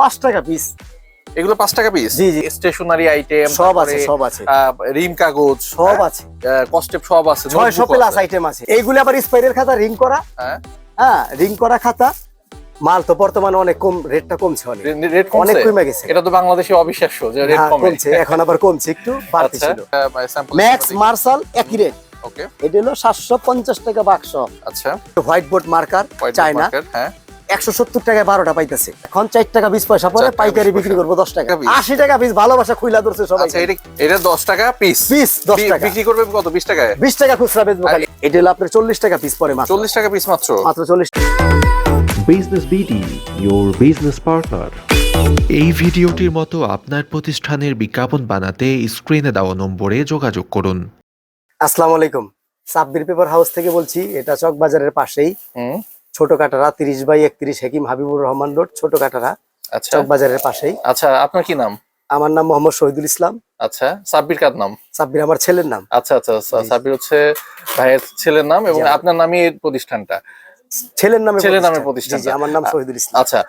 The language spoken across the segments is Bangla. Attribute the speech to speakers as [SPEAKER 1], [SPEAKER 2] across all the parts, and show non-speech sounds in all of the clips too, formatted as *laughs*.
[SPEAKER 1] পাঁচ টাকা পিস
[SPEAKER 2] এগুলো পাঁচ টাকা পিস
[SPEAKER 1] জি, জি।
[SPEAKER 2] স্টেশনারি আইটেম
[SPEAKER 1] সব আছে সব আছে।
[SPEAKER 2] রিম কাগজ
[SPEAKER 1] সব আছে।
[SPEAKER 2] কস্টেপ সব আছে
[SPEAKER 1] ছয়শো প্লাস। আইটেম আছে। এইগুলি আবার স্পাইরের খাতা রিং করা?
[SPEAKER 2] হ্যাঁ।
[SPEAKER 1] হ্যাঁ রিং করা খাতা। মাল তো বর্তমানে অনেক কম রেটটা কমছে অনেক।
[SPEAKER 2] রেট
[SPEAKER 1] অনেক কমে গেছে।
[SPEAKER 2] এটা তো বাংলাদেশে অবিশ্বাস্য যে রেট
[SPEAKER 1] হ্যাঁ, কমছে। এখন আবার কমছে একটু বাড়তি ছিল ম্যাক্স মার্শাল একই রেট
[SPEAKER 2] ওকে
[SPEAKER 1] এটা হলো সাতশো পঞ্চাশ টাকা বাক্স।
[SPEAKER 2] আচ্ছা।
[SPEAKER 1] হোয়াইট বোর্ড মার্কার চায়না
[SPEAKER 2] হ্যাঁ।
[SPEAKER 1] একশো সত্তর টাকায় বারোটা পাইতেছে। এখন চার টাকা বিশ পয়সা পরে পাইকারি বিক্রি করব দশ টাকা। আশি টাকা পিস ভালোবাসা খুইলা ধরছে সবাই।
[SPEAKER 2] আচ্ছা এটা এটা 10 টাকা পিস
[SPEAKER 1] পিস দশ টাকা।
[SPEAKER 2] বিক্রি করবেন কত? 20 টাকায়?
[SPEAKER 1] বিশ টাকা খুচরা বেচবো খালি। এটা হলো আপনার চল্লিশ টাকা পিস পরে মাত্র।
[SPEAKER 2] 40 টাকা পিস মাত্র?
[SPEAKER 1] মাত্র চল্লিশ
[SPEAKER 3] business BD your business partner
[SPEAKER 4] এই ভিডিওটির মতো আপনার প্রতিষ্ঠানের বিজ্ঞাপন বানাতে স্ক্রিনে দেওয়া নম্বরে যোগাযোগ করুন।
[SPEAKER 1] আসসালামু আলাইকুম। সাব্বির পেপার হাউস থেকে বলছি এটা চক বাজারের পাশেই ছোট কাটারা তিরিশ বাই একত্রিশ হেকিম হাবিবুর রহমান রোড ছোট কাটারা
[SPEAKER 2] আচ্ছা।
[SPEAKER 1] চক বাজারের পাশেই।
[SPEAKER 2] আচ্ছা আপনার কি নাম?
[SPEAKER 1] আমার নাম মোহাম্মদ শহীদুল ইসলাম।
[SPEAKER 2] আচ্ছা সাব্বির কার নাম?
[SPEAKER 1] সাব্বির আমার ছেলের নাম।
[SPEAKER 2] আচ্ছা আচ্ছা সা- সাব্বির হচ্ছে ভাইয়ের ছেলের নাম এবং আপনার নামই এই প্রতিষ্ঠানটা।
[SPEAKER 1] ছেলের নামে
[SPEAKER 2] ছেলের নামে
[SPEAKER 1] জি, আমার নাম শহীদুল ইসলাম।
[SPEAKER 2] আচ্ছা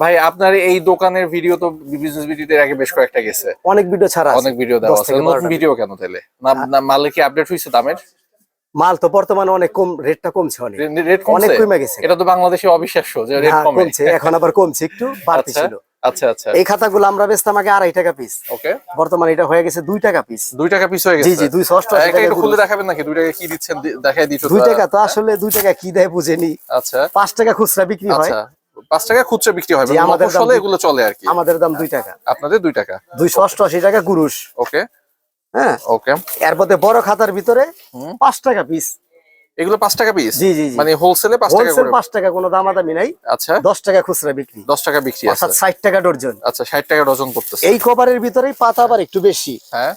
[SPEAKER 2] ভাই আপনার এই দোকানের ভিডিও তো বিজনেস ভিডিওতে আগে বেশ কয়েকটা গেছে।
[SPEAKER 1] অনেক ভিডিও ছাড়া
[SPEAKER 2] অনেক ভিডিও দেওয়া আছে। নতুন ভিডিও কেন তাহলে? না মালে কি আপডেট হয়েছে দামের?
[SPEAKER 1] মাল তো বর্তমানে অনেক কম রেটটা কমছে অনেক।
[SPEAKER 2] রেট
[SPEAKER 1] অনেক কমে গেছে।
[SPEAKER 2] এটা তো বাংলাদেশে অবিশ্বাস্য যে রেট
[SPEAKER 1] হ্যাঁ, কমছে এখন আবার কমছে একটু বাড়তি
[SPEAKER 2] আচ্ছা
[SPEAKER 1] ছিল
[SPEAKER 2] আচ্ছা আচ্ছা।
[SPEAKER 1] এই খাতাগুলো আমরা বেচতাম আগে আড়াই টাকা পিস
[SPEAKER 2] ওকে
[SPEAKER 1] বর্তমানে এটা হয়ে গেছে দুই টাকা পিস
[SPEAKER 2] দুই টাকা পিস হয়ে
[SPEAKER 1] জি
[SPEAKER 2] গেছে।
[SPEAKER 1] জি দুই ষষ্ঠ
[SPEAKER 2] খুলে দেখাবেন নাকি? দুই টাকা কি দিচ্ছেন? দেখাই দিচ্ছ
[SPEAKER 1] দুই টাকা তো আসলে দুই টাকা কি দেয় বুঝেনি।
[SPEAKER 2] আচ্ছা।
[SPEAKER 1] পাঁচ টাকা খুচরা বিক্রি হয়।
[SPEAKER 2] আচ্ছা পাঁচ টাকা খুচরা বিক্রি হয় মানে
[SPEAKER 1] আমাদের দাম দুই-
[SPEAKER 2] এগুলো চলে আর কি।
[SPEAKER 1] আমাদের দাম দুই টাকা।
[SPEAKER 2] আপনাদের দুই টাকা।
[SPEAKER 1] দুই অষ্টআশি টাকা গুরুষ
[SPEAKER 2] ওকে
[SPEAKER 1] হ্যাঁ?
[SPEAKER 2] ওকে
[SPEAKER 1] এর বড় খাতার ভিতরে। পাঁচ টাকা পিস
[SPEAKER 2] এগুলো পাঁচ টাকা পিস
[SPEAKER 1] জি জি
[SPEAKER 2] মানে হোলসেলে পাঁচ টাকা
[SPEAKER 1] হোলসেল
[SPEAKER 2] দাম
[SPEAKER 1] পাঁচ টাকা কোনো দামাদামি নাই।
[SPEAKER 2] আচ্ছা।
[SPEAKER 1] দশ টাকা খুচরা বিক্রি।
[SPEAKER 2] দশ টাকা বিক্রি
[SPEAKER 1] ষাট টাকা ডর্জন
[SPEAKER 2] আচ্ছা ষাট টাকা ডজন করতেছে।
[SPEAKER 1] এই কভারের ভিতরে পাতা আবার একটু বেশি।
[SPEAKER 2] হ্যাঁ।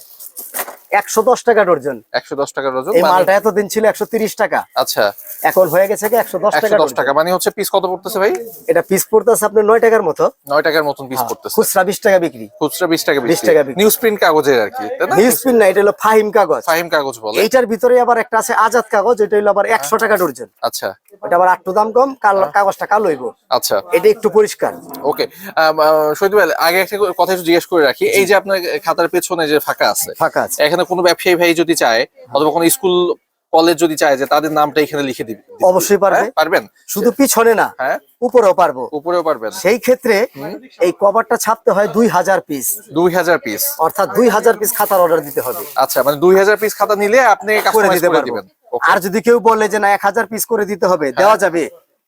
[SPEAKER 1] একশো দশ টাকা ডর্জন।
[SPEAKER 2] একশো দশ টাকা ডজন
[SPEAKER 1] এই
[SPEAKER 2] মানে-
[SPEAKER 1] মালটা এতদিন ছিল একশো তিরিশ টাকা।
[SPEAKER 2] আচ্ছা।
[SPEAKER 1] এখন হয়ে গেছে কি একশো দশ টাকা
[SPEAKER 2] দশ
[SPEAKER 1] ডর্জন।
[SPEAKER 2] টাকা মানে হচ্ছে পিস কত পড়তেছে ভাই?
[SPEAKER 1] এটা পিস পড়তেছে আপনার নয় টাকার মতো।
[SPEAKER 2] নয় টাকার মতন পিস পড়তেছে।
[SPEAKER 1] খুচরা বিশ টাকা বিক্রি।
[SPEAKER 2] খুচরা বিশ টাকা
[SPEAKER 1] 20 টাকা বিক্রি।
[SPEAKER 2] নিউজ প্রিন্ট কাগজের আর কি তাই না?
[SPEAKER 1] নিউজ প্রিন্ট না এটা হলো ফাহিম কাগজ।
[SPEAKER 2] ফাহিম কাগজ বলে।
[SPEAKER 1] এইটার ভিতরে আবার একটা আছে আজাদ কাগজ এটা হলো আবার একশো টাকা ডর্জন।
[SPEAKER 2] আচ্ছা।
[SPEAKER 1] ওটা আবার আটটু দাম কম কাগজটা কালো হইব।
[SPEAKER 2] আচ্ছা।
[SPEAKER 1] এটা একটু পরিষ্কার।
[SPEAKER 2] ওকে শহীদ ভাই আগে একটা কথা একটু জিজ্ঞেস করে রাখি। এই যে আপনার খাতার পেছনে যে ফাঁকা আছে
[SPEAKER 1] ফাঁকা আছে।
[SPEAKER 2] এখানে কোনো ব্যবসায়ী ভাই যদি চায় অথবা কোনো স্কুল কলেজ যদি চায় যে তাদের নামটা এখানে লিখে দিবে
[SPEAKER 1] অবশ্যই পারবে।
[SPEAKER 2] হ্যাঁ, পারবেন?
[SPEAKER 1] শুধু পিছনে না
[SPEAKER 2] হ্যাঁ।
[SPEAKER 1] উপরেও পারব।
[SPEAKER 2] উপরেও পারবেন
[SPEAKER 1] সেই ক্ষেত্রে এই কভারটা ছাপতে হয় দুই হাজার পিস
[SPEAKER 2] দুই হাজার পিস
[SPEAKER 1] অর্থাৎ দুই হাজার পিস খাতার অর্ডার দিতে হবে।
[SPEAKER 2] আচ্ছা মানে দুই হাজার পিস খাতা নিলে আপনি
[SPEAKER 1] করে দিতে
[SPEAKER 2] করে
[SPEAKER 1] পারব।
[SPEAKER 2] দিবেন। Okay.
[SPEAKER 1] আর যদি কেউ বলে যে না এক হাজার পিস করে দিতে হবে দেওয়া যাবে।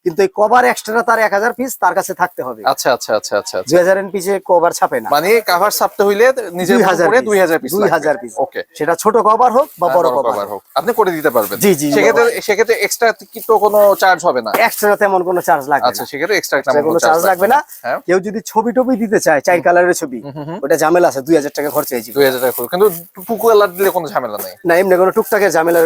[SPEAKER 1] কিন্তু এই কভার এক্সট্রা তার এক হাজার পিস তার কাছে থাকতে হবে।
[SPEAKER 2] আচ্ছা আচ্ছা আচ্ছা আচ্ছা আচ্ছা।
[SPEAKER 1] দুই হাজার এন পিসে কভার ছাপে না।
[SPEAKER 2] মানে কভার ছাপতে হইলে নিজের
[SPEAKER 1] দুই হাজার
[SPEAKER 2] পিস
[SPEAKER 1] দুই হাজার পিস
[SPEAKER 2] ওকে
[SPEAKER 1] সেটা ছোট কভার হোক বা বড় কভার
[SPEAKER 2] হোক। আপনি করে দিতে পারবেন।
[SPEAKER 1] জি, জি,
[SPEAKER 2] সেক্ষেত্রে সেক্ষেত্রে এক্সট্রা কি তো কোনো চার্জ হবে না?
[SPEAKER 1] এক্সট্রা তেমন কোনো চার্জ লাগবে
[SPEAKER 2] আচ্ছা সেক্ষেত্রে এক্সট্রা
[SPEAKER 1] কোনো চার্জ লাগবে না।
[SPEAKER 2] হ্যাঁ।
[SPEAKER 1] কেউ যদি ছবি টবি দিতে চায় চার কালারের ছবি ওটা ঝামেলা আছে দুই হাজার টাকা খরচ হয়েছে
[SPEAKER 2] দুই হাজার টাকা। কিন্তু টুকু কালার দিলে কোনো ঝামেলা নাই।
[SPEAKER 1] না এমনি কোনো টুকটাকের ঝামেলা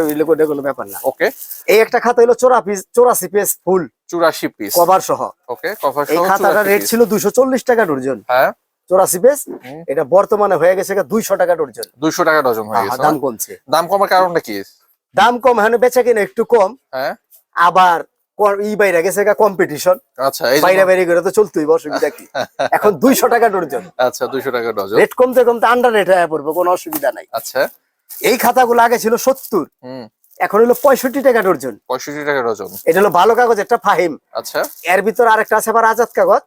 [SPEAKER 1] কোনো ব্যাপার না।
[SPEAKER 2] ওকে
[SPEAKER 1] এই একটা খাতা হলো চোরা পিস চৌরাশি পিস ফুল
[SPEAKER 2] চুরাশি পিস
[SPEAKER 1] কভার সহ।
[SPEAKER 2] ওকে কভার
[SPEAKER 1] এই খাতাটার রেট ছিল দুশো চল্লিশ টাকা ডর্জন।
[SPEAKER 2] হ্যাঁ।
[SPEAKER 1] চৌরাশি পিস এটা বর্তমানে হয়ে গেছে দুইশো টাকা ডর্জন।
[SPEAKER 2] দুইশো টাকা ডজন হয়ে গেছে।
[SPEAKER 1] দাম কমছে।
[SPEAKER 2] দাম কমার কারণটা কি?
[SPEAKER 1] দাম কম বেচা কিনা একটু কম।
[SPEAKER 2] হ্যাঁ।
[SPEAKER 1] আবার ই বাইরে গেছে কম্পিটিশন
[SPEAKER 2] আচ্ছা এই
[SPEAKER 1] বাইরে বাইরে করে তো চলতেই অসুবিধা কি? *laughs* এখন দুইশো টাকা ডর্জন।
[SPEAKER 2] আচ্ছা দুইশো টাকা ডজন
[SPEAKER 1] রেট কমতে কমতে আন্ডার রেট হয়ে পড়বে কোনো অসুবিধা নাই।
[SPEAKER 2] আচ্ছা।
[SPEAKER 1] এই খাতাগুলো আগে ছিল সত্তর।
[SPEAKER 2] হুম।
[SPEAKER 1] এখন হলো পঁয়ষট্টি টাকা ডর্জন
[SPEAKER 2] পঁয়ষট্টি টাকা ডর্জন
[SPEAKER 1] এটা হলো ভালো কাগজ একটা ফাহিম।
[SPEAKER 2] আচ্ছা।
[SPEAKER 1] এর ভিতর আরেকটা আছে আবার আজাদ কাগজ।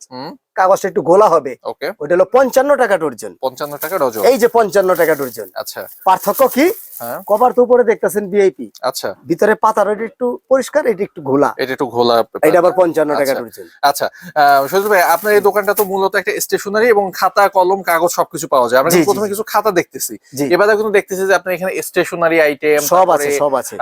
[SPEAKER 1] কাগজটা একটু গোলা হবে।
[SPEAKER 2] ওকে।
[SPEAKER 1] ওটা হলো পঞ্চান্ন টাকা ডর্জন।
[SPEAKER 2] পঞ্চান্ন টাকা ডজন
[SPEAKER 1] এই যে পঞ্চান্ন টাকা ডর্জন।
[SPEAKER 2] আচ্ছা।
[SPEAKER 1] পার্থক্য কি?
[SPEAKER 2] হ্যাঁ।
[SPEAKER 1] কভার তো উপরে দেখতেছেন বিআইপি
[SPEAKER 2] আচ্ছা।
[SPEAKER 1] ভিতরে পাতার ওইটা একটু পরিষ্কার এটা একটু ঘোলা।
[SPEAKER 2] এটা একটু ঘোলা।
[SPEAKER 1] এটা আবার পঞ্চান্ন টাকা
[SPEAKER 2] আচ্ছা।
[SPEAKER 1] ডর্জন।
[SPEAKER 2] আচ্ছা। আহ, ভাই আপনার এই দোকানটা তো মূলত একটা স্টেশনারি এবং খাতা কলম কাগজ সবকিছু পাওয়া যায়। আমরা প্রথমে কিছু খাতা দেখতেছি। এবারে কিন্তু দেখতেছি যে আপনার এখানে স্টেশনারি আইটেম
[SPEAKER 1] সব আছে সব আছে।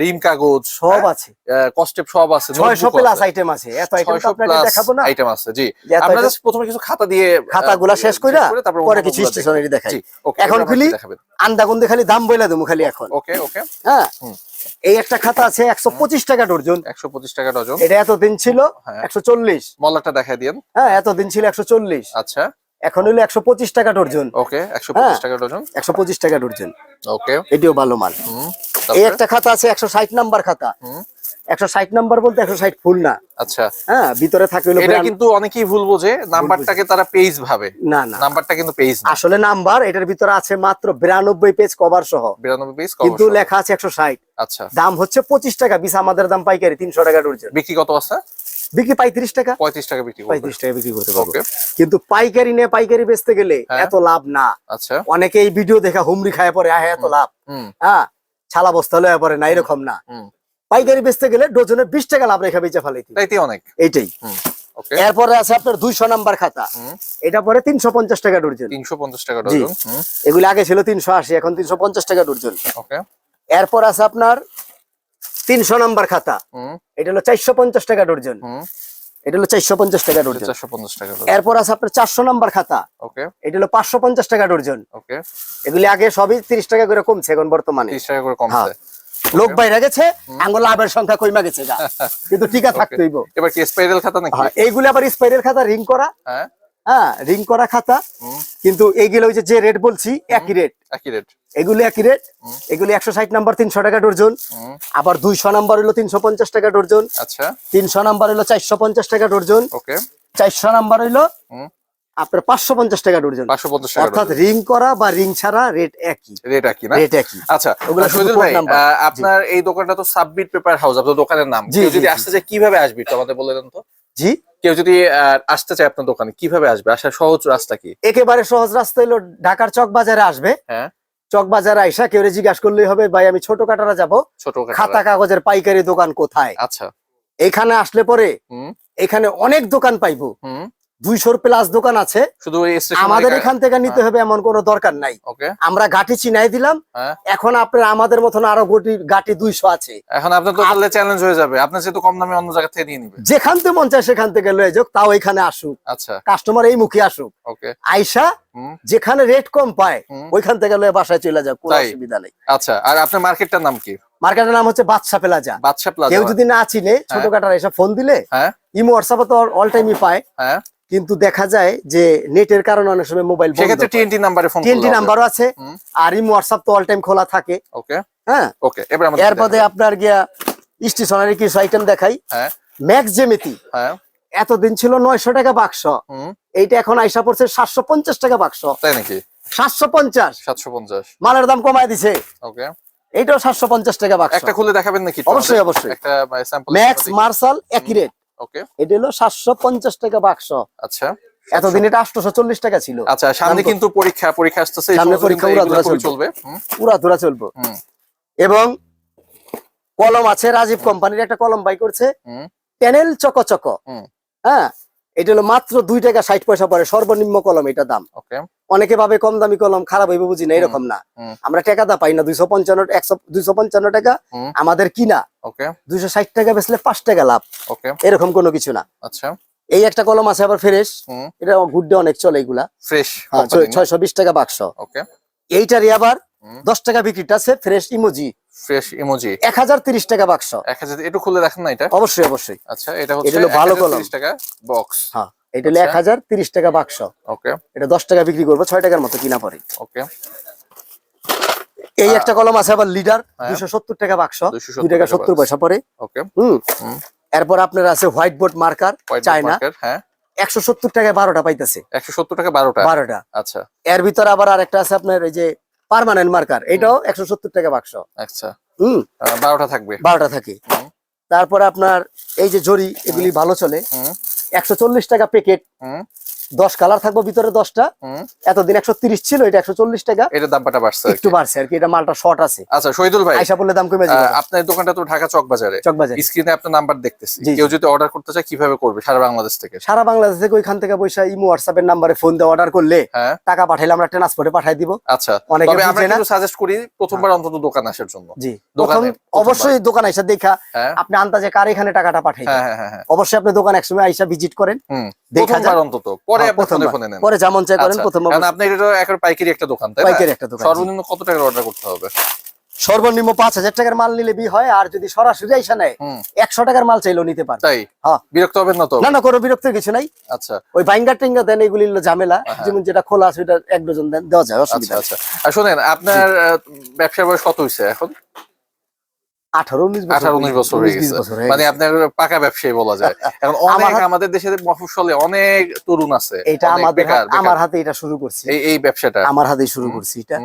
[SPEAKER 2] রিম কাগজ
[SPEAKER 1] সব আছে।
[SPEAKER 2] কস্টেপ সব আছে
[SPEAKER 1] ছয়শো প্লাস আইটেম আছে। এত আইটেম তো আপনাকে দেখাবো না।
[SPEAKER 2] আইটেম আছে জি।
[SPEAKER 1] এত
[SPEAKER 2] আমরা just প্রথমে কিছু খাতা দিয়ে
[SPEAKER 1] খাতাগুলা শেষ কইরা পরে কিছু স্টেশনারি দেখাই। এখন খুলি। আন্দাগুন্দে খালি দাম বইলা দেবো খালি এখন।
[SPEAKER 2] ওকে ওকে
[SPEAKER 1] হ্যাঁ? এই একটা খাতা আছে একশো পঁচিশ টাকা ডর্জন
[SPEAKER 2] একশো পঁচিশ টাকা ডজন।
[SPEAKER 1] এটা এতদিন ছিল?
[SPEAKER 2] হ্যাঁ।
[SPEAKER 1] একশো চল্লিশ।
[SPEAKER 2] মলাটা দেখাই দিন
[SPEAKER 1] হ্যাঁ এতদিন ছিল একশো চল্লিশ।
[SPEAKER 2] আচ্ছা।
[SPEAKER 1] এখন হলো একশো পঁচিশ টাকা ডর্জন
[SPEAKER 2] ওকে একশো পঁচিশ
[SPEAKER 1] হ্যাঁ।
[SPEAKER 2] টাকা ডজন।
[SPEAKER 1] একশো পঁচিশ টাকা ডর্জন
[SPEAKER 2] ওকে
[SPEAKER 1] এটিও ভালো মাল।
[SPEAKER 2] হুম
[SPEAKER 1] এই একটা খাতা আছে একশো ষাট নাম্বার খাতা।
[SPEAKER 2] হুম।
[SPEAKER 1] একশো ষাট নাম্বার বলতে একশো ষাট ফুল না।
[SPEAKER 2] আচ্ছা।
[SPEAKER 1] হ্যাঁ ভিতরে থাকে
[SPEAKER 2] এটা কিন্তু অনেকেই ভুল বোঝে নাম্বারটাকে তারা পেজ ভাবে।
[SPEAKER 1] না না।
[SPEAKER 2] নাম্বারটা কিন্তু পেজ না।
[SPEAKER 1] আসলে নাম্বার এটার ভিতরে আছে মাত্র বিরানব্বই পেজ কভার সহ।
[SPEAKER 2] বিরানব্বই পেজ
[SPEAKER 1] কিন্তু লেখা আছে একশো ষাট।
[SPEAKER 2] আচ্ছা।
[SPEAKER 1] দাম হচ্ছে পঁচিশ টাকা বিশ আমাদের দাম পাইকারি তিনশো টাকা ডর্জন
[SPEAKER 2] বিক্রি কত আছে?
[SPEAKER 1] বিক্রি পঁয়ত্রিশ টাকা।
[SPEAKER 2] পঁয়ত্রিশ টাকা বিক্রি
[SPEAKER 1] পঁয়ত্রিশ টাকা বিক্রি করতে পারব। কিন্তু পাইকারি নিয়ে পাইকারি বেচতে গেলে
[SPEAKER 2] হ্যাঁ।
[SPEAKER 1] এত লাভ না।
[SPEAKER 2] আচ্ছা।
[SPEAKER 1] অনেকে এই ভিডিও দেখা হুমরি খায় পরে আহে এত লাভ। হ্যাঁ ছালা বস্তা লয়ে পরে না এরকম না। পাইকারি বেচতে গেলে ডজনে বিশ টাকা লাভ রেখা বেচে ফেলাইতে
[SPEAKER 2] তাইতে অনেক।
[SPEAKER 1] এইটাই। এরপরে আছে আপনার দুইশো নাম্বার খাতা। এটা পরে তিনশো পঞ্চাশ টাকা ডর্জন
[SPEAKER 2] তিনশো পঞ্চাশ টাকা
[SPEAKER 1] জি।
[SPEAKER 2] ডজন
[SPEAKER 1] এগুলি আগে ছিল তিনশো আশি এখন তিনশো পঞ্চাশ টাকা ডর্জন এরপর আছে আপনার তিনশো নাম্বার খাতা। এটা হলো চারশো পঞ্চাশ টাকা ডর্জন এটা হলো চারশো পঞ্চাশ টাকা ডর্জন
[SPEAKER 2] চারশো পঞ্চাশ টাকা
[SPEAKER 1] এরপর আছে আপনার চারশো নাম্বার খাতা।
[SPEAKER 2] ওকে।
[SPEAKER 1] এটা হলো পাঁচশো পঞ্চাশ টাকা ডর্জন
[SPEAKER 2] ওকে।
[SPEAKER 1] এগুলি আগে সবই তিরিশ টাকা করে কমছে এখন বর্তমানে।
[SPEAKER 2] তিরিশ টাকা করে কমছে। *laughs*
[SPEAKER 1] লোক বাইরে গেছে আঙ্গুল লাভের সংখ্যা কইমা গেছে গা। কিন্তু টিকা থাকতে হইব।
[SPEAKER 2] এবার কি স্পাইরাল খাতা নাকি?
[SPEAKER 1] হ্যাঁ এইগুলি আবার স্পাইরের খাতা রিং করা।
[SPEAKER 2] হ্যাঁ।
[SPEAKER 1] হ্যাঁ রিং করা খাতা। কিন্তু এইগুলো ওই যে রেট বলছি একই রেট
[SPEAKER 2] একই রেট
[SPEAKER 1] এগুলি একই রেট এগুলি একশো ষাট নাম্বার তিনশো টাকা ডর্জন। আবার দুইশো নাম্বার হলো তিনশো পঞ্চাশ টাকা ডর্জন।
[SPEAKER 2] আচ্ছা।
[SPEAKER 1] তিনশো নাম্বার হলো চারশো পঞ্চাশ টাকা ডর্জন।
[SPEAKER 2] ওকে
[SPEAKER 1] চারশো নাম্বার হইল আপনার পাঁচশো পঞ্চাশ টাকা ডর্জন
[SPEAKER 2] পাঁচশো পঞ্চাশ টাকা
[SPEAKER 1] অর্থাৎ রিং করা বা রিং ছাড়া রেট একই।
[SPEAKER 2] রেট একই না?
[SPEAKER 1] রেট একই।
[SPEAKER 2] আচ্ছা ভাই আপনার এই দোকানটা তো সাবমিট পেপার হাউস আপনার দোকানের নাম। যদি আসতে চায় কীভাবে আসবে একটু আমাদের বলে দেন তো?
[SPEAKER 1] জি?
[SPEAKER 2] কেউ যদি আসতে চায় আপনার দোকানে কীভাবে আসবে? আসার সহজ রাস্তা কি?
[SPEAKER 1] একেবারে সহজ রাস্তা হলো ঢাকার চক বাজারে আসবে।
[SPEAKER 2] হ্যাঁ।
[SPEAKER 1] চক বাজারে আইসা কেউ জিজ্ঞাসা করলেই হবে ভাই আমি ছোট কাটারা যাব।
[SPEAKER 2] ছোট
[SPEAKER 1] খাতা কাগজের পাইকারি দোকান কোথায়?
[SPEAKER 2] আচ্ছা।
[SPEAKER 1] এখানে আসলে পরে এখানে অনেক দোকান পাইবো। দুইশোর প্লাস দোকান আছে।
[SPEAKER 2] শুধু
[SPEAKER 1] আমাদের এখান থেকে নিতে হবে এমন কোনো দরকার নাই। আমরা গাটি চিনাই দিলাম।
[SPEAKER 2] হ্যাঁ।
[SPEAKER 1] এখন আপনার আমাদের মতন আরও গোটি গাটি দুইশো আছে।
[SPEAKER 2] এখন আপনার তো চ্যালেঞ্জ হয়ে যাবে। আপনার যেহেতু কম দামে অন্য জায়গা থেকে নিয়ে নিবে
[SPEAKER 1] যেখান থেকে মন চায় সেখান থেকে লয়ে যাক তাও এখানে আসুক।
[SPEAKER 2] আচ্ছা।
[SPEAKER 1] কাস্টমার এই মুখে আসুক। আইসা
[SPEAKER 2] হুম
[SPEAKER 1] যেখানে রেট কম পায়। ওইখান থেকে লয়ে বাসায় চলে যাক কোনো অসুবিধা নেই।
[SPEAKER 2] আচ্ছা আর আপনার মার্কেটটার নাম কি?
[SPEAKER 1] মার্কেটের নাম হচ্ছে বাদশা প্লাজা।
[SPEAKER 2] বাদশা প্লাজা।
[SPEAKER 1] কেউ যদি না চিনে ছোট কাটার এসে ফোন দিলে
[SPEAKER 2] হ্যাঁ।
[SPEAKER 1] ইমো হোয়াটসঅ্যাপে তো অল টাইমই পায়।
[SPEAKER 2] হ্যাঁ।
[SPEAKER 1] কিন্তু দেখা যায় যে নেটের কারণে অনেক সময় মোবাইল
[SPEAKER 2] সেক্ষেত্রে টিএনটি নাম্বারে ফোন
[SPEAKER 1] টিএনটি নাম্বারও আছে আর ইমো হোয়াটসঅ্যাপ তো অল টাইম খোলা থাকে।
[SPEAKER 2] ওকে।
[SPEAKER 1] হ্যাঁ।
[SPEAKER 2] ওকে এবার আমাদের
[SPEAKER 1] এরপরে আপনার গিয়া স্টেশনারি কিছু আইটেম দেখাই।
[SPEAKER 2] হ্যাঁ।
[SPEAKER 1] ম্যাক্স জেমেতি
[SPEAKER 2] হ্যাঁ।
[SPEAKER 1] এতদিন ছিল নয়শো টাকা বাক্স। এইটা এখন আইসা পড়ছে সাতশো পঞ্চাশ টাকা বাক্স।
[SPEAKER 2] তাই নাকি?
[SPEAKER 1] সাতশো পঞ্চাশ।
[SPEAKER 2] সাতশো পঞ্চাশ।
[SPEAKER 1] মালের দাম কমায় দিছে।
[SPEAKER 2] ওকে।
[SPEAKER 1] এইটাও সাতশো পঞ্চাশ টাকা বাক্স।
[SPEAKER 2] একটা খুলে দেখাবেন নাকি
[SPEAKER 1] অবশ্যই, অবশ্যই।
[SPEAKER 2] একটা
[SPEAKER 1] ম্যাক্স মার্শাল একই রেট
[SPEAKER 2] ওকে।
[SPEAKER 1] এটা হলো সাতশো পঞ্চাশ টাকা বাক্স।
[SPEAKER 2] আচ্ছা।
[SPEAKER 1] এতদিন এটা আটশোশো চল্লিশ টাকা ছিল।
[SPEAKER 2] আচ্ছা সামনে কিন্তু পরীক্ষা পরীক্ষা আসতেছে
[SPEAKER 1] সামনে পরীক্ষা উড়াধুরা চলবে। এবং কলম আছে রাজীব কোম্পানির একটা কলম বাই করছে। প্যানেল চকচক। হ্যাঁ? এটা হলো মাত্র দুই টাকা ষাট পয়সা পরে সর্বনিম্ন কলম এটা দাম। অনেকে ভাবে কম দামি কলম খারাপ হইবে বুঝি না এরকম না। আমরা টাকা দা পাই না দুইশো পঞ্চান্ন একশো দুইশো পঞ্চান্ন টাকা আমাদের কিনা। দুইশো ষাট টাকা বেচলে পাঁচ টাকা লাভ। এরকম কোনো কিছু না।
[SPEAKER 2] আচ্ছা।
[SPEAKER 1] এই একটা কলম আছে আবার ফ্রেশ। এটা গুড্ডে অনেক চলে এগুলা।
[SPEAKER 2] ফ্রেশ
[SPEAKER 1] হ্যাঁ, ছয়শো বিশ টাকা বাক্স। এইটারই আবার দশ টাকা বিক্রিটা আছে ফ্রেশ ইমোজি।
[SPEAKER 2] Fresh emoji.
[SPEAKER 1] এক হাজার তিরিশ টাকা বাক্স।
[SPEAKER 2] এক হাজার একটু খুলে দেখেন না এটা?
[SPEAKER 1] অবশ্যই অবশ্যই।
[SPEAKER 2] আচ্ছা এটা হচ্ছে
[SPEAKER 1] এটা ভালো কলম।
[SPEAKER 2] 1030 টাকা বক্স
[SPEAKER 1] হ্যাঁ এটা হলো এক
[SPEAKER 2] আচ্ছা।
[SPEAKER 1] হাজার তিরিশ টাকা বাক্স।
[SPEAKER 2] ওকে
[SPEAKER 1] এটা দশ টাকা বিক্রি করব ছয় টাকার মতো কিনা পরে।
[SPEAKER 2] ওকে
[SPEAKER 1] এই একটা কলম আছে আবার লিডার
[SPEAKER 2] হ্যাঁ।
[SPEAKER 1] দুশো সত্তর টাকা বাক্স।
[SPEAKER 2] 270
[SPEAKER 1] দুই টাকা
[SPEAKER 2] টাকা
[SPEAKER 1] সত্তর
[SPEAKER 2] বাক্স।
[SPEAKER 1] পয়সা পরে।
[SPEAKER 2] ওকে
[SPEAKER 1] হুম।
[SPEAKER 2] হুম।
[SPEAKER 1] এরপর আপনার আছে হোয়াইট বোর্ড মার্কার চায়না।
[SPEAKER 2] হ্যাঁ।
[SPEAKER 1] একশো সত্তর টাকায় বারোটা পাইতেছে।
[SPEAKER 2] একশো সত্তর টাকা বারোটা।
[SPEAKER 1] বারোটা।
[SPEAKER 2] আচ্ছা।
[SPEAKER 1] এর ভিতরে আবার আরেকটা আছে আপনার এই যে পার্মানেন্ট মার্কার এটাও একশো সত্তর টাকা বাক্স।
[SPEAKER 2] আচ্ছা।
[SPEAKER 1] হম।
[SPEAKER 2] বারোটা থাকবে।
[SPEAKER 1] বারোটা থাকে। তারপরে আপনার এই যে জরি এগুলি ভালো চলে। একশো চল্লিশ টাকা প্যাকেট দশ কালার থাকব ভিতরে দশটা। এতদিন একশো তিরিশ ছিল এটা একশো চল্লিশ টাকা।
[SPEAKER 2] এটার দামটা বাড়ছে
[SPEAKER 1] একটু বাড়ছে আর কি এটা মালটা শর্ট আছে।
[SPEAKER 2] আচ্ছা শহীদুল ভাই
[SPEAKER 1] আইসা পড়লে দাম কমে যাবে।
[SPEAKER 2] আপনার দোকানটা তো ঢাকা চক বাজারে
[SPEAKER 1] চক বাজারে
[SPEAKER 2] স্ক্রিনে আপনার নাম্বার দেখতেছি। কেউ যদি অর্ডার করতে চায় কীভাবে করবে? সারা বাংলাদেশ থেকে।
[SPEAKER 1] সারা বাংলাদেশ থেকে ওইখান থেকে পয়সা ইমো হোয়াটসঅ্যাপের নাম্বারে ফোন দিয়ে অর্ডার করলে
[SPEAKER 2] হ্যাঁ।
[SPEAKER 1] টাকা পাঠাইলে আমরা ট্রান্সপোর্টে পাঠাই দিব।
[SPEAKER 2] আচ্ছা
[SPEAKER 1] অনেকে
[SPEAKER 2] তবে আমরা কিন্তু সাজেস্ট করি প্রথমবার অন্তত দোকান আসার জন্য।
[SPEAKER 1] জি
[SPEAKER 2] দোকান
[SPEAKER 1] অবশ্যই দোকান আইসা দেখা।
[SPEAKER 2] হ্যাঁ।
[SPEAKER 1] আপনি আন্দাজে কার এখানে টাকাটা পাঠাই
[SPEAKER 2] হ্যাঁ
[SPEAKER 1] অবশ্যই আপনি দোকান একসময় আইসা ভিজিট করেন। দেখা যাক।
[SPEAKER 2] অন্তত। পরে
[SPEAKER 1] হ্যাঁ,
[SPEAKER 2] আপনি ফোনে নেন।
[SPEAKER 1] পরে যেমন চাই করেন
[SPEAKER 2] আচ্ছা,
[SPEAKER 1] প্রথম
[SPEAKER 2] কারণ আপনি এটা তো পাইকারি একটা দোকান তাই
[SPEAKER 1] পাইকারি একটা দোকান
[SPEAKER 2] সর্বনিম্ন কত টাকার অর্ডার করতে হবে?
[SPEAKER 1] সর্বনিম্ন পাঁচ হাজার টাকার মাল নিলে বি হয় আর যদি সরাসরি আইসা নেয় একশো টাকার মাল চাইলেও নিতে পারে
[SPEAKER 2] তাই?
[SPEAKER 1] হ্যাঁ।
[SPEAKER 2] বিরক্ত হবেন না তো?
[SPEAKER 1] না না কোনো বিরক্তির কিছু নাই।
[SPEAKER 2] আচ্ছা।
[SPEAKER 1] ওই বাইঙ্গার টিঙ্গা দেন এগুলি ঝামেলা।
[SPEAKER 2] হ্যাঁ।
[SPEAKER 1] যেমন যেটা খোলা আছে ওটা এক ডজন দেন দেওয়া যায়
[SPEAKER 2] আচ্ছা
[SPEAKER 1] অসুবিধা
[SPEAKER 2] আচ্ছা। আর শোনেন আপনার ব্যবসার বয়স কত হয়েছে এখন?
[SPEAKER 1] আঠারো উনিশ
[SPEAKER 2] আঠারো উনিশ বছর হয়ে গেছে। মানে আপনার পাকা ব্যবসায়ী বলা যায়। *laughs* এখন অনেক
[SPEAKER 1] আমার
[SPEAKER 2] আমাদের দেশের মফসলে অনেক তরুণ আছে।
[SPEAKER 1] এটা আমাদের আমার হাতে এটা শুরু করছি।
[SPEAKER 2] এই ব্যবসাটা।
[SPEAKER 1] আমার শুরু করছি এটা।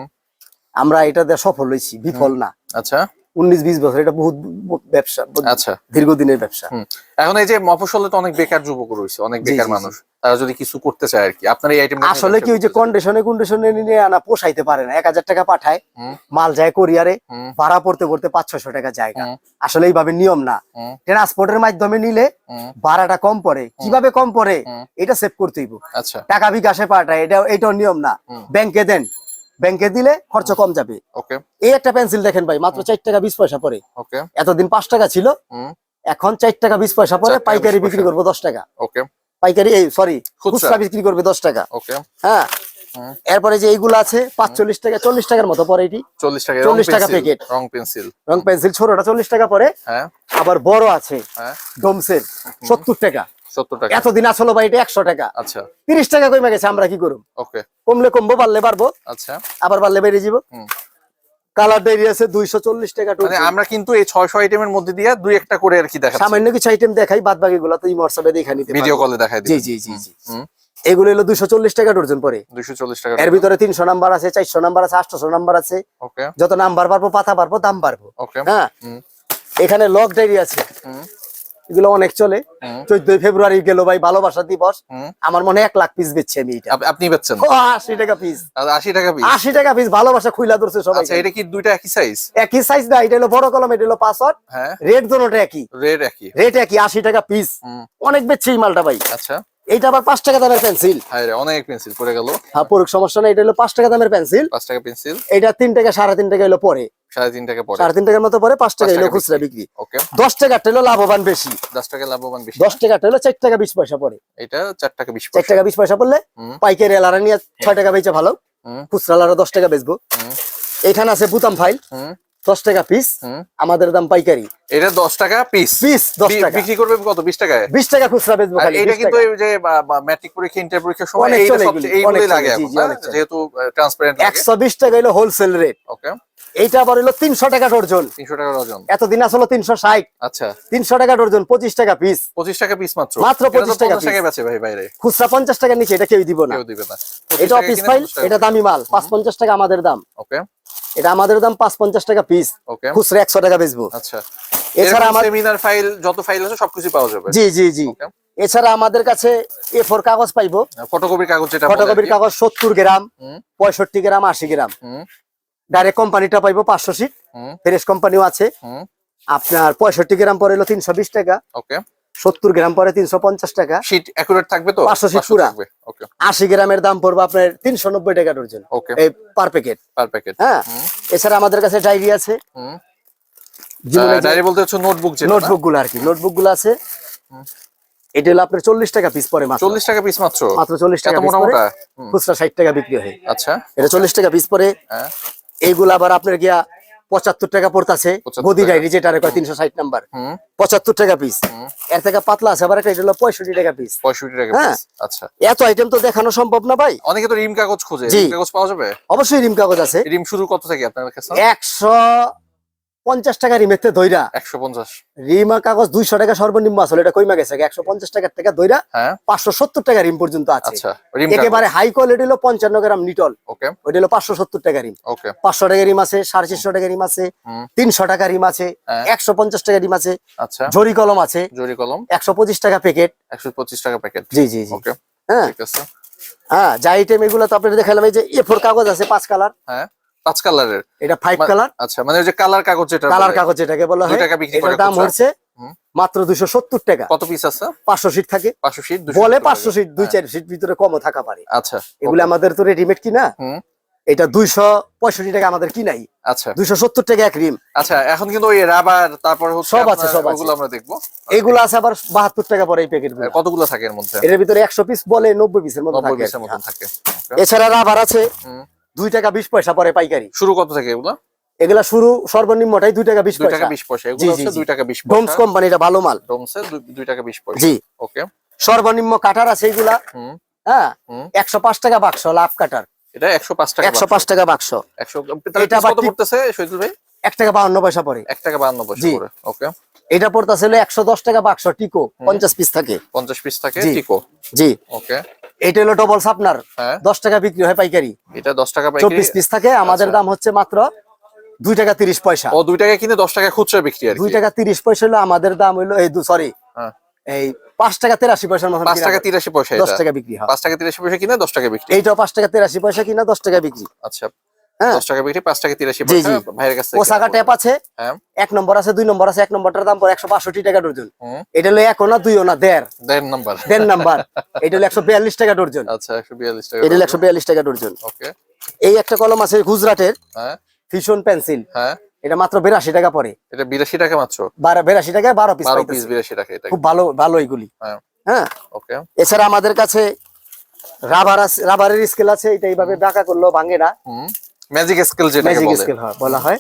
[SPEAKER 1] আমরা এটা সফল হয়েছি বিফল না।
[SPEAKER 2] আচ্ছা।
[SPEAKER 1] উনিশ বিশ বছর এটা বহুত ব্যবসা
[SPEAKER 2] আচ্ছা।
[SPEAKER 1] দীর্ঘদিনের ব্যবসা।
[SPEAKER 2] এখন এই যে মফস্বলে তো অনেক বেকার যুবক রয়েছে অনেক বেকার। মানুষ তারা যদি কিছু করতে চায় আর কি আপনার এই আইটেম
[SPEAKER 1] আসলে কি ওই যে কন্ডিশনে কন্ডিশনে নিয়ে আনা পোষাইতে পারে না। এক হাজার টাকা পাঠায় মাল যায় কোরিয়ারে ভাড়া পড়তে পড়তে পাঁচ ছশো টাকা জায়গা। আসলে এইভাবে নিয়ম না। ট্রান্সপোর্টের মাধ্যমে নিলে ভাড়াটা কম পড়ে। কীভাবে কম পড়ে? এটা সেভ করতে হইব
[SPEAKER 2] আচ্ছা।
[SPEAKER 1] টাকা বিকাশে পাঠায় এটা এটাও নিয়ম না। ব্যাংকে দেন। ব্যাংকে দিলে খরচ কম যাবে।
[SPEAKER 2] ওকে
[SPEAKER 1] এই একটা পেন্সিল দেখেন ভাই মাত্র চার টাকা বিশ পয়সা পরে
[SPEAKER 2] ওকে
[SPEAKER 1] এতদিন পাঁচ টাকা ছিল এখন চার টাকা বিশ পয়সা পরে পাইকারি বিক্রি। করব দশ টাকা।
[SPEAKER 2] ওকে
[SPEAKER 1] পাইকারি এই সরি
[SPEAKER 2] খুচরা।
[SPEAKER 1] বিক্রি করবে দশ টাকা।
[SPEAKER 2] ওকে
[SPEAKER 1] হ্যাঁ। এরপরে যে এইগুলো আছে পাঁচচল্লিশ টাকা চল্লিশ টাকার মতো পরে এটি।
[SPEAKER 2] চল্লিশ টাকা
[SPEAKER 1] 40 টাকা প্যাকেট।
[SPEAKER 2] রং পেন্সিল
[SPEAKER 1] রং পেন্সিল ছোটটা চল্লিশ টাকা পরে
[SPEAKER 2] হ্যাঁ।
[SPEAKER 1] আবার বড় আছে
[SPEAKER 2] হ্যাঁ।
[SPEAKER 1] ডোমসের সত্তর টাকা।
[SPEAKER 2] টাকা।
[SPEAKER 1] এতদিন আসলো ভাই এটা টাকা।
[SPEAKER 2] আচ্ছা।
[SPEAKER 1] তিরিশ টাকা কমে গেছে আমরা কি করব
[SPEAKER 2] ওকে।
[SPEAKER 1] কমলে কমবো বাড়লে বাড়বো।
[SPEAKER 2] আচ্ছা।
[SPEAKER 1] আবার বাড়লে বেড়ে যাব কালার ডায়েরি আছে দুইশো চল্লিশ টাকা
[SPEAKER 2] মানে আমরা কিন্তু এই ছয়শো আইটেমের মধ্যে দিয়ে দুই একটা করে আর কি দেখাচ্ছি।
[SPEAKER 1] সামান্য কিছু আইটেম দেখাই বাদ বাকি গুলো তো দেখা নিতে
[SPEAKER 2] ভিডিও কলে দেখাই
[SPEAKER 1] জি
[SPEAKER 2] দিই
[SPEAKER 1] জি জি জি। এগুলো হলো দুইশো চল্লিশ টাকা ডর্জন পরে।
[SPEAKER 2] টাকা
[SPEAKER 1] এর ভিতরে তিনশো নাম্বার আছে চারশো নাম্বার আছে আটশো নাম্বার আছে। যত নাম্বার পারব পাতা পারব দাম পারব
[SPEAKER 2] ওকে।
[SPEAKER 1] হ্যাঁ। এখানে লক ডায়েরি আছে। এগুলো অনেক চলে।
[SPEAKER 2] চোদ্দ
[SPEAKER 1] চোদ্দই ফেব্রুয়ারি গেল ভাই ভালোবাসা দিবস। আমার মনে এক লাখ পিস দিচ্ছে আমি এটা
[SPEAKER 2] আপনি বেচছেন?
[SPEAKER 1] আশি টাকা পিস
[SPEAKER 2] আশি টাকা পিস
[SPEAKER 1] আশি টাকা পিস ভালোবাসা খুইলা ধরছে সবাই
[SPEAKER 2] আচ্ছা এটা কি দুইটা একই সাইজ
[SPEAKER 1] একই সাইজ না এটা হলো বড় কলম এটা হলো পাসওয়ার্ড
[SPEAKER 2] হ্যাঁ।
[SPEAKER 1] রেট দোনোটা একই।
[SPEAKER 2] রেট একই।
[SPEAKER 1] রেট একই আশি টাকা পিস অনেক বেচছে এই মালটা ভাই।
[SPEAKER 2] আচ্ছা।
[SPEAKER 1] এইটা আবার পাঁচ টাকা দামের পেন্সিল
[SPEAKER 2] রে অনেক পেন্সিল পড়ে গেল।
[SPEAKER 1] হ্যাঁ পরুক সমস্যা না এটা হলো পাঁচ টাকা দামের পেন্সিল
[SPEAKER 2] পাঁচ টাকা পেন্সিল
[SPEAKER 1] এটা তিন টাকা সাড়ে তিন টাকা হলো পরে।
[SPEAKER 2] সাড়ে তিন টাকা পড়ে
[SPEAKER 1] সাড়ে তিন টাকার মতো পরে পাঁচ টাকা হলো খুচরা বিক্রি।
[SPEAKER 2] ওকে।
[SPEAKER 1] দশ টাকা হলো লাভবান বেশি।
[SPEAKER 2] দশ টাকা লাভবান বেশি।
[SPEAKER 1] দশ টাকা হলো চার টাকা বিশ পয়সা পরে।
[SPEAKER 2] এটা চার টাকা বিশ
[SPEAKER 1] চার টাকা বিশ পয়সা পড়লে পাইকারি এলারা নিয়ে ছয় টাকা বেচে ভালো। খুচরা লারা দশ টাকা বেচবো। এখানে আছে বুতাম ফাইল দশ টাকা পিস আমাদের দাম পাইকারি।
[SPEAKER 2] এটা দশ টাকা পিস
[SPEAKER 1] পিস দশ টাকা।
[SPEAKER 2] বিক্রি করবে কত? বিশ টাকায়?
[SPEAKER 1] বিশ টাকা খুচরা বেচবো
[SPEAKER 2] এটা কিন্তু
[SPEAKER 1] টাকা।
[SPEAKER 2] যে ম্যাট্রিক পরীক্ষা ইন্টার পরীক্ষার সময় এইগুলোই লাগে
[SPEAKER 1] চলে।
[SPEAKER 2] যেহেতু ট্রান্সপারেন্ট
[SPEAKER 1] একশো বিশ টাকা হলো হোলসেল রেট
[SPEAKER 2] ওকে।
[SPEAKER 1] এইটা আবার হলো তিনশো টাকা ডর্জন
[SPEAKER 2] তিনশো টাকা ডজন
[SPEAKER 1] এতদিন আসলো তিনশো ষাট।
[SPEAKER 2] আচ্ছা।
[SPEAKER 1] তিনশো টাকা ডর্জন পঁচিশ টাকা পিস
[SPEAKER 2] পঁচিশ টাকা পিস মাত্র?
[SPEAKER 1] মাত্র 25 টাকা
[SPEAKER 2] 50 টাকায় বেচে ভাই বাইরে।
[SPEAKER 1] খুচরা পঞ্চাশ টাকার নিচে এটা কেউ দিব না।
[SPEAKER 2] না।
[SPEAKER 1] এটা অফিস ফাইল এটা দামি মাল পাঁচ পঞ্চাশ টাকা আমাদের দাম।
[SPEAKER 2] ওকে।
[SPEAKER 1] এটা আমাদের দাম পাঁচ পঞ্চাশ টাকা পিস খুচরা একশো টাকা বেচবো
[SPEAKER 2] আচ্ছা।
[SPEAKER 1] এছাড়া আমার
[SPEAKER 2] সেমিনার ফাইল যত ফাইল আছে সবকিছু পাওয়া যাবে।
[SPEAKER 1] জি জি জি। এছাড়া আমাদের কাছে এ ফোর কাগজ পাইবো।
[SPEAKER 2] ফটোকপির কাগজ যেটা
[SPEAKER 1] ফটোকপির কাগজ সত্তর গ্রাম পঁয়ষট্টি গ্রাম আশি গ্রাম। ডাইরেক্ট কোম্পানিটা পাইবো পাঁচশো সিট ফ্রেশ কোম্পানিও আছে। আপনার পঁয়ষট্টি গ্রাম পরে হলো তিনশো বিশ টাকা। সত্তর গ্রাম পরে তিনশো পঞ্চাশ টাকা।
[SPEAKER 2] শীট অ্যাকুরেট থাকবে তো?
[SPEAKER 1] 500 sheet পুরা। আশি গ্রামের দাম পড়বে আপনার তিনশো নব্বই টাকা ডর্জন এই পার প্যাকেট
[SPEAKER 2] পার প্যাকেট
[SPEAKER 1] হ্যাঁ। এছাড়া আমাদের কাছে ডায়েরি আছে।
[SPEAKER 2] ডায়েরি বলতে হচ্ছে নোটবুক
[SPEAKER 1] নোটবুকগুলো আর কি। নোটবুকগুলো আছে এটা হলো আপনার চল্লিশ টাকা পিস পরে মাত্র।
[SPEAKER 2] চল্লিশ টাকা পিস মাত্র?
[SPEAKER 1] মাত্র চল্লিশ টাকা খুচরা ষাট টাকা বিক্রি হয়।
[SPEAKER 2] আচ্ছা।
[SPEAKER 1] এটা চল্লিশ টাকা পিস পরে।
[SPEAKER 2] হ্যাঁ।
[SPEAKER 1] এইগুলো আবার আপনার গিয়া পঁচাত্তর টাকা পড়তাছে।
[SPEAKER 2] 75
[SPEAKER 1] গদি
[SPEAKER 2] ডাইরি
[SPEAKER 1] ডায়েরি যেটা কয় তিনশো ষাট নাম্বার। পঁচাত্তর টাকা পিস এর থেকে পাতলা আছে আবার একটা এটা হলো পঁয়ষট্টি টাকা পিস
[SPEAKER 2] পঁয়ষট্টি টাকা
[SPEAKER 1] হ্যাঁ।
[SPEAKER 2] আচ্ছা।
[SPEAKER 1] এত আইটেম তো দেখানো সম্ভব না ভাই।
[SPEAKER 2] অনেকে তো রিম কাগজ খোঁজে। রিম কাগজ পাওয়া যাবে?
[SPEAKER 1] অবশ্যই রিম কাগজ আছে।
[SPEAKER 2] রিম শুরু কত থেকে আপনার কাছে?
[SPEAKER 1] একশো পঞ্চাশ টাকা রিমেতে দইরা।
[SPEAKER 2] একশো পঞ্চাশ।
[SPEAKER 1] রিমা কাগজ দুইশো টাকা সর্বনিম্ন আসলে এটা কইমা গেছে? একশো পঞ্চাশ টাকার থেকে দইরা
[SPEAKER 2] হ্যাঁ।
[SPEAKER 1] পাঁচশো সত্তর টাকা রিম পর্যন্ত আছে।
[SPEAKER 2] আচ্ছা
[SPEAKER 1] একেবারে হাই কোয়ালিটি হলো পঞ্চান্ন গ্রাম নিটল
[SPEAKER 2] ওকে।
[SPEAKER 1] ওইটা হলো পাঁচশো সত্তর টাকা রিম।
[SPEAKER 2] ওকে।
[SPEAKER 1] পাঁচশো টাকা রিম আছে সাড়ে চারশো টাকা রিম আছে তিনশো টাকা রিম আছে
[SPEAKER 2] হ্যাঁ।
[SPEAKER 1] একশো পঞ্চাশ টাকা রিম আছে
[SPEAKER 2] আচ্ছা।
[SPEAKER 1] জরি কলম আছে
[SPEAKER 2] জরি কলম।
[SPEAKER 1] একশো পঁচিশ টাকা প্যাকেট
[SPEAKER 2] একশো পঁচিশ টাকা প্যাকেট
[SPEAKER 1] জি জি জি। হ্যাঁ। হ্যাঁ যা আইটেম এগুলো তো আপনাদের দেখালাম এই যে এ ফোর কাগজ আছে পাঁচ কালার
[SPEAKER 2] হ্যাঁ। পাঁচ কালারের।
[SPEAKER 1] এটা ফাইভ কালার
[SPEAKER 2] আচ্ছা মানে ওই যে কালার কাগজ যেটা
[SPEAKER 1] কালার কাগজ যেটাকে বলা হয়।
[SPEAKER 2] টাকা বিক্রি করে
[SPEAKER 1] দাম হচ্ছে মাত্র দুশো সত্তর টাকা।
[SPEAKER 2] কত পিস আছে?
[SPEAKER 1] পাঁচশো সিট থাকে।
[SPEAKER 2] পাঁচশো সিট
[SPEAKER 1] বলে পাঁচশো সিট দুই চার সিট ভিতরে কমও থাকা পারে।
[SPEAKER 2] আচ্ছা
[SPEAKER 1] এগুলো আমাদের তো রেডিমেড কিনা এটা দুইশো পঁয়ষট্টি টাকা আমাদের কিনাই।
[SPEAKER 2] আচ্ছা।
[SPEAKER 1] দুইশো সত্তর টাকা এক রিম
[SPEAKER 2] আচ্ছা এখন কিন্তু ওই রাবার তারপর
[SPEAKER 1] সব আছে, সব আছে।
[SPEAKER 2] আমরা দেখব।
[SPEAKER 1] এগুলো আছে আবার বাহাত্তর টাকা পরে এই প্যাকেটগুলো।
[SPEAKER 2] কতগুলো থাকে এর মধ্যে?
[SPEAKER 1] এর ভিতরে একশো পিস বলে নব্বই পিসের মতো থাকে।
[SPEAKER 2] পিসের
[SPEAKER 1] আর
[SPEAKER 2] থাকে।
[SPEAKER 1] এছাড়া রাবার আছে। দুই টাকা বিশ পয়সা পরে পাইকারি।
[SPEAKER 2] শুরু কত থেকে এগুলো?
[SPEAKER 1] এগুলা শুরু সর্বনিম্নটাই দুই টাকা বিশ
[SPEAKER 2] টাকা
[SPEAKER 1] পয়সা।
[SPEAKER 2] বিশ পয়সা
[SPEAKER 1] জি,
[SPEAKER 2] এগুলো হচ্ছে দুই টাকা বিশ
[SPEAKER 1] ডোমস কোম্পানিটা ভালো মাল।
[SPEAKER 2] ডোমসে দুই- টাকা বিশ পয়সা।
[SPEAKER 1] জি।
[SPEAKER 2] ওকে
[SPEAKER 1] সর্বনিম্ন কাটার আছে এগুলা। হ্যাঁ? একশো পাঁচ টাকা বাক্স লাভ কাটার।
[SPEAKER 2] এটা একশো পাঁচ টাকা
[SPEAKER 1] একশো পাঁচ টাকা বাক্স।
[SPEAKER 2] একশো
[SPEAKER 1] এটা
[SPEAKER 2] পড়তেছে শহীদুল ভাই?
[SPEAKER 1] এক টাকা বাউন্ন পয়সা পরে
[SPEAKER 2] এক টাকা বাহান্ন পয়সা। করে ওকে
[SPEAKER 1] এটা পড়তেছে হলো একশো দশ টাকা বাক্স টিকো পঞ্চাশ পিস থাকে।
[SPEAKER 2] পঞ্চাশ পিস থাকে টিকো।
[SPEAKER 1] জি।
[SPEAKER 2] ওকে
[SPEAKER 1] এটা হলো ডবল সাপনার
[SPEAKER 2] হ্যাঁ।
[SPEAKER 1] দশ টাকা বিক্রি হয় পাইকারি।
[SPEAKER 2] এটা দশ টাকা
[SPEAKER 1] চব্বিশ পিস থাকে আমাদের
[SPEAKER 2] আচ্ছা।
[SPEAKER 1] দাম হচ্ছে মাত্র দুই টাকা তিরিশ পয়সা।
[SPEAKER 2] ও দুই টাকা কিনে দশ টাকা খুচরা বিক্রি
[SPEAKER 1] দুই টাকা তিরিশ পয়সা হলো আমাদের দাম হইল এই সরি
[SPEAKER 2] হ্যাঁ।
[SPEAKER 1] এই পাঁচ টাকা তেরাশি পয়সার মতো
[SPEAKER 2] পাঁচ টাকা তিরাশি পয়সা
[SPEAKER 1] দশ টাকা বিক্রি হয়।
[SPEAKER 2] পাঁচ টাকা তিরাশি পয়সা কিনে দশ টাকা বিক্রি।
[SPEAKER 1] এইটাও পাঁচ টাকা তেরাশি পয়সা কিনা দশ টাকা বিক্রি।
[SPEAKER 2] আচ্ছা।
[SPEAKER 1] হ্যাঁ।
[SPEAKER 2] টাকা বিক্রি টাকা পয়সা। ভাইয়ের কাছ
[SPEAKER 1] ট্যাপ আছে
[SPEAKER 2] হ্যাঁ।
[SPEAKER 1] এক নম্বর আছে দুই নম্বর আছে এক নম্বরটার দাম পড়ে বাষট্টি টাকা ডর্জন। এটা হলো একও না দুইও না দেড়।
[SPEAKER 2] দেড় নাম্বার।
[SPEAKER 1] দেড় নাম্বার। এটা হলো একশো বিয়াল্লিশ টাকা ডর্জন।
[SPEAKER 2] আচ্ছা টাকা
[SPEAKER 1] এটা হলো একশো বিয়াল্লিশ টাকা ডর্জন।
[SPEAKER 2] ওকে।
[SPEAKER 1] এই একটা কলম আছে গুজরাটের
[SPEAKER 2] হ্যাঁ।
[SPEAKER 1] ফিশন পেন্সিল।
[SPEAKER 2] হ্যাঁ।
[SPEAKER 1] এটা মাত্র বিরাশি টাকা পরে
[SPEAKER 2] এটা বিরাশি টাকা মাত্র?
[SPEAKER 1] বারো বিরাশি টাকায় বারো পিস
[SPEAKER 2] বারো পিস বিরাশি টাকা এটা
[SPEAKER 1] খুব ভালো ভালো এগুলি।
[SPEAKER 2] হ্যাঁ।
[SPEAKER 1] হ্যাঁ।
[SPEAKER 2] ওকে।
[SPEAKER 1] এছাড়া আমাদের কাছে রাবার আছে রাবারের স্কেল আছে এটা এইভাবে বাঁকা করল ভাঙে না।
[SPEAKER 2] ম্যাজিক স্কেল যেটা
[SPEAKER 1] ম্যাজিক স্কেল হয় বলা হয়।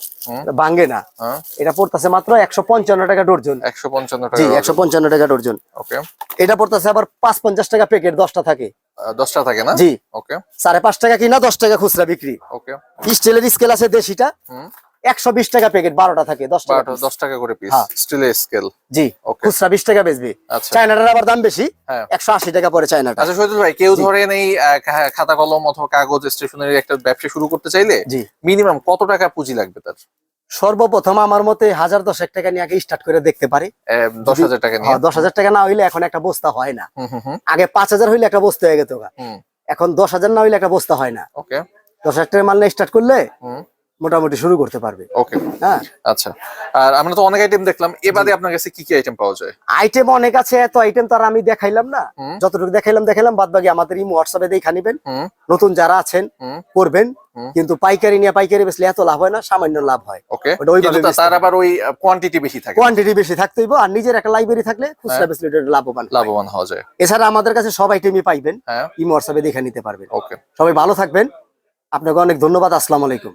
[SPEAKER 1] ভাঙে না।
[SPEAKER 2] হ্যাঁ।
[SPEAKER 1] এটা পড়তেছে মাত্র একশো পঞ্চান্ন টাকা ডর্জন।
[SPEAKER 2] একশো পঞ্চান্ন
[SPEAKER 1] জি
[SPEAKER 2] টাকা
[SPEAKER 1] একশো পঞ্চান্ন টাকা ডর্জন।
[SPEAKER 2] ওকে
[SPEAKER 1] এটা পড়তেছে আবার পাঁচ পঞ্চাশ টাকা প্যাকেট দশটা থাকে।
[SPEAKER 2] দশটা থাকে না?
[SPEAKER 1] জি।
[SPEAKER 2] ওকে
[SPEAKER 1] সাড়ে পাঁচ টাকা কিনা দশ টাকা খুচরা বিক্রি।
[SPEAKER 2] ওকে
[SPEAKER 1] স্টিলের স্কেল আছে দেশিটা। একশো বিশ টাকা প্যাকেট বারোটা থাকে দশ টাকা।
[SPEAKER 2] দশ টাকা করে পিস। স্টিলের স্কেল
[SPEAKER 1] জি. খুচরা বিশ টাকা বেচবে।
[SPEAKER 2] আচ্ছা।
[SPEAKER 1] চায়নাটার আবার দাম বেশি
[SPEAKER 2] হ্যাঁ।
[SPEAKER 1] একশো আশি টাকা পরে চায়নাটা।
[SPEAKER 2] আচ্ছা শহীদুল ভাই কেউ ধরেন এই খাতা কলম অথবা কাগজ স্টেশনারি একটা ব্যবসা শুরু করতে চাইলে মিনিমাম কত টাকা পুঁজি লাগবে তার?
[SPEAKER 1] সর্বপ্রথম আমার মতে হাজার দশেক টাকা নিয়ে আগে স্টার্ট করে দেখতে পারে।
[SPEAKER 2] দশ হাজার টাকা নিয়ে।
[SPEAKER 1] হ্যাঁ, দশ হাজার টাকা না হইলে এখন একটা বস্তা হয় না। আগে পাঁচ হাজার হইলে একটা বস্তা হয়ে যেত গা।
[SPEAKER 2] হুম।
[SPEAKER 1] এখন দশ হাজার না হইলে একটা বস্তা হয় না।
[SPEAKER 2] ওকে
[SPEAKER 1] দশ হাজার টাকা মাল স্টার্ট করলে মোটামুটি শুরু করতে পারবে।
[SPEAKER 2] ওকে
[SPEAKER 1] হ্যাঁ।
[SPEAKER 2] আচ্ছা। আর আমরা তো অনেক আইটেম দেখলাম। এবারে আপনার কাছে কি কি আইটেম পাওয়া যায়?
[SPEAKER 1] আইটেম অনেক আছে এত আইটেম তো আর আমি দেখাইলাম না। যতটুকু দেখাইলাম দেখাইলাম বাদ বাকি আমাদের ইমো হোয়াটসঅ্যাপে দেখা নিবেন।
[SPEAKER 2] হুম।
[SPEAKER 1] নতুন যারা আছেন করবেন। কিন্তু পাইকারি নিয়ে পাইকারি বেচলে এত লাভ হয় না সামান্য লাভ হয়।
[SPEAKER 2] ওকে তার আবার ওই কোয়ান্টিটি বেশি থাকে।
[SPEAKER 1] কোয়ান্টিটি বেশি থাকতে হইব আর নিজের একটা লাইব্রেরি থাকলে খুচরা
[SPEAKER 2] হ্যাঁ।
[SPEAKER 1] বেচলে লাভবান
[SPEAKER 2] লাভবান হওয়া যায়।
[SPEAKER 1] এছাড়া আমাদের কাছে সব আইটেমই পাইবেন।
[SPEAKER 2] হ্যাঁ।
[SPEAKER 1] ইমো হোয়াটসঅ্যাপে দেখে নিতে পারবেন।
[SPEAKER 2] ওকে
[SPEAKER 1] সবাই ভালো থাকবেন। আপনাকে অনেক ধন্যবাদ আসসালামু আলাইকুম।